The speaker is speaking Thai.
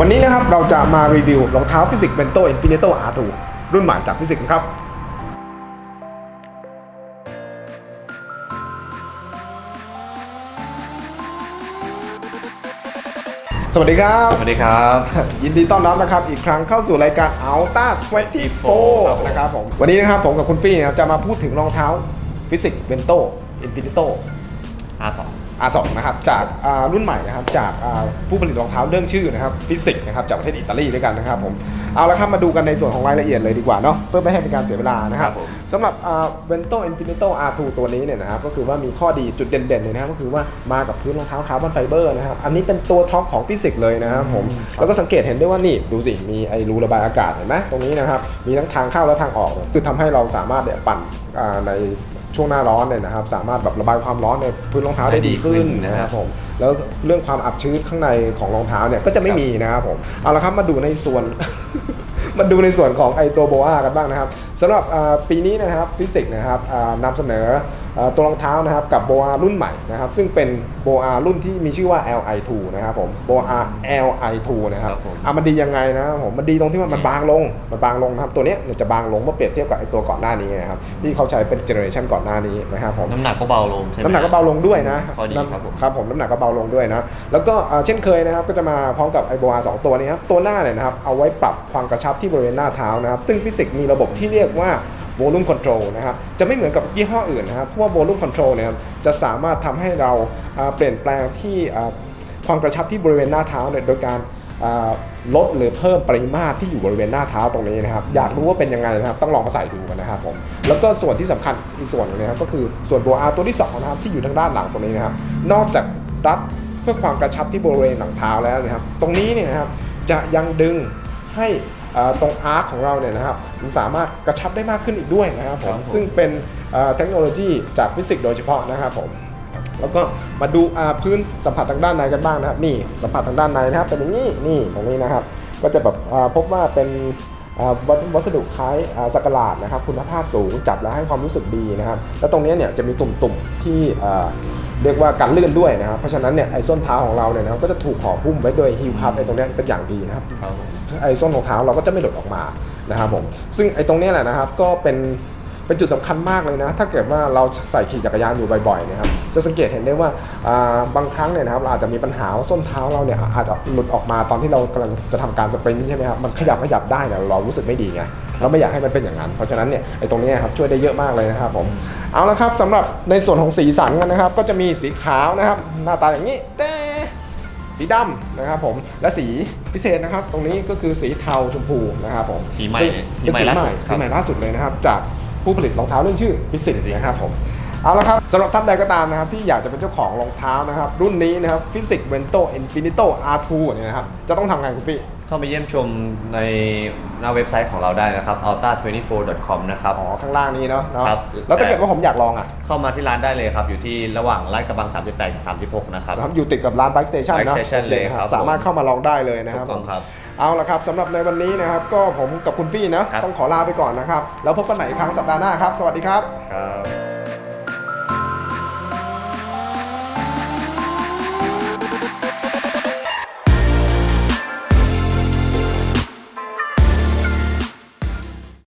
วันนี้นะครับเราจะมารีวิวรองเท้าฟิสิกส์เบนโตอินฟินิโต R2 รุ่นใหม่จากฟิสิกส์ครับสวัสดีครับ สวัสดีครับ ยินดีต้อนรับนะครับ อีกครั้งเข้าสู่รายการ Alta 24 นะครับผม วันนี้นะครับผมกับคุณฟี่นะครับจะมาพูดถึงรองเท้าฟิสิกส์เบนโตอินฟินิโต R2 R2 นะครับจากอ่ารุ่นใหม่นะครับจากอ่าผู้ผลิตรองเท้าเรื่องชื่อนะครับฟิสิกนะครับจากประเทศอิตาลีด้วยกันนะครับผมเอาละครับมาดูกันในส่วนของรายละเอียดเลยดีกว่าเนาะเพื่อไม่ให้เป็นการเสียเวลานะครับครับผมสำหรับเวนโตอินฟินิโต R2 ตัวนี้เนี่ยนะครับก็คือว่ามีข้อดีจุดเด่นๆเลยนะครับก็คือว่ามากับพื้นรองเท้าคาร์บอนไฟเบอร์นะครับอันนี้เป็นตัวท็อปของฟิสิกเลยนะครับผมแล้วก็สังเกตเห็นได้ว่านี่ดูสิมีไอรูระบายอากาศเห็นไหมตรงนี้นะครับมีทั้งทางเข้าและทางออกคือทำให้เราสามารถเนี่ยปั่นอ่าใน ช่วงหน้าร้อนเนี่ยนะครับสามารถแบบระบายความร้อนในพื้นรองเท้าได้ดีขึ้นได้ดีขึ้นนะนะคครัรับบผมแล้วเรื่องความอับชื้นข้างในของรองเท้าเนี่ยก็จะไม่มีนะครับผมเอาละครับมาดูในส่วน มาดูในส่วนของไอตัวโบอากันบ้างนะครับสำหรับอ่าปีนี้นะครับฟิสิกส์นะครับอ่านำเสนออ่าตัวรองเท้านะครับกับโบอารุ่นใหม่นะครับซึ่งเป็นโบอารุ่นที่มีชื่อว่า Li2 นะครับผมโบอา Li2 นะครับครับผมอะมันดียังไงนะครับผมมันดีตรงที่ว่ามันบางลงมันบางลงนะครับตัวเนี้ยเนี่ยจะบางลงเมื่อเปรียบเทียบกับไอตัวก่อนหน้านี้นะครับที่เขาใช้เป็นเจเนอเรชันก่อนหน้านี้นะครับผมน้ำหนักก็เบาลงใช่ไหมน้ำหนักก็เบาลงด้วยนะข้อดีครับผมครับผมน้ำหนักก็เบาลงด้วยนะแล้วก็เอ่อเช่นเคยนะครับก็จะมาพร้อมกับไอโบอาสองตัวนี้ครับตัวหน้าเนี่ยนะครับเอาไว้ปรับความกระชับที่บริเวณหน้าเท้านะครับ ซึ่งฟิสิกส์มีระบบที่เรียกว่า volume control นะครับ จะไม่เหมือนกับยี่ห้ออื่นนะครับ เพราะว่า volume control เนี่ยครับจะสามารถทำให้เราเปลี่ยนแปลงที่ความกระชับที่บริเวณหน้าเท้าเนี่ยโดยการลดหรือเพิ่มปริมาตรที่อยู่บริเวณหน้าเท้าตรงนี้นะครับ อยากรู้ว่าเป็นยังไงนะครับ ต้องลองมาใส่ดูกันนะครับผม แล้วก็ส่วนที่สำคัญอีกส่วนหนึงนะครับ ก็คือส่วนโบอาตัวที่สองนะครับที่อยู่ทางด้านหลังตรงนี้นะครับ นอกจากรัดเพื่อความกระชับที่บริเวณหลังเท้าแล้วนะครับ ตรงนี้เนี่ยนะครับจะยังดึงให้ ตรงอาร์คของเราเนี่ยนะครับมันสามารถกระชับได้มากขึ้นอีกด้วยนะครับผมครับผมซึ่งเป็นเอ่อเทคโนโลยีจากฟิสิกส์โดยเฉพาะนะครับผมแล้วก็มาดูอ่าพื้นสัมผัสทางด้านในกันบ้างนะครับนี่สัมผัสทางด้านในนะครับเป็นอย่างนี้นี่ตรงนี้นะครับ ก็จะแบบอ่าพบว่าเป็นอ่าวัสวัสดุคล้ายอ่าสักหลาดนะครับ คุณภาพสูงจับแล้วให้ความรู้สึกดีนะครับ แล้วตรงนี้เนี่ยจะมีตุ่มๆที่อ่า เรียกว่ากันลื่นด้วยนะครับ เพราะฉะนั้นเนี่ยไอ้ส้นเท้าของเราเนี่ยนะครับก็จะถูกห่อหุ้มไว้โดยฮิลคัพไอ้ตรงเนี้ยเป็นอย่างดีนะครับครับผมไอ้ส้นของเท้าเราก็จะไม่หลุดออกมานะครับผมซึ่งไอ้ตรงเนี้ยแหละนะครับก็เป็นเป็นจุดสำคัญมากเลยนะ ถ้าเกิดว่าเราใส่ขี่จักรยานอยู่บ่อยๆนะครับจะสังเกตเห็นได้ว่าบางครั้งเนี่ยนะครับเราอาจจะมีปัญหาว่าส้นเท้าเราเนี่ยอาจจะหลุดออกมาตอนที่เรากำลังจะทำการสปรินต์ใช่ไหมครับมันขยับขยับได้เนี่ยเรารู้สึกไม่ดีไงเราไม่อยากให้มันเป็นอย่างนั้น เพราะฉะนั้นเนี่ยไอ้ตรงนี้ครับช่วยได้เยอะมากเลยนะครับผม เอาละครับสำหรับในส่วนของสีสันกันนะครับ ก็จะมีสีขาวนะครับ หน้าตาอย่างนี้เด้สีดำนะครับผมและสีพิเศษนะครับ ตรงนี้ก็คือสีเทาชมพูนะครับผมสีใหม่ซึ่งสีเป็นใหม่ล่าสุดครับสีใหม่ล่าสุดเลยนะครับ จากผู้ผลิตรองเท้าเรื่องชื่อฟิสิกนะครับผม เอาละครับสำหรับท่านใดก็ตามนะครับที่อยากจะเป็นเจ้าของรองเท้านะครับรุ่นนี้นะครับฟิสิกเวนโตอินฟินิโต R2 เนี่ยนะครับจะต้องทำไงคุณพี่เข้ามาเยี่ยมชมในหน้าเว็บไซต์ของเราได้นะครับ alta24.com นะครับ อ๋อ ข้างล่างนี้เนาะเนาะครับ แล้วถ้าเกิดว่าผมอยากลองอะ เข้ามาที่ร้านได้เลยครับ อยู่ที่ระหว่างลาดกระบัง 38 กับ 36 นะครับนะครับ อยู่ติดกับร้าน Bike Station เนาะ Bike Station เลยครับ สามารถเข้ามาลองได้เลยนะคถูรับกต้องครับ เอาละครับสำหรับในวันนี้นะครับ ก็ผมกับคุณฟี่นะครับต้องขอลาไปก่อนนะครับ แล้วพบกันใหม่อีกครั้งสัปดาห์หน้าครับ สวัสดีครับ ครับ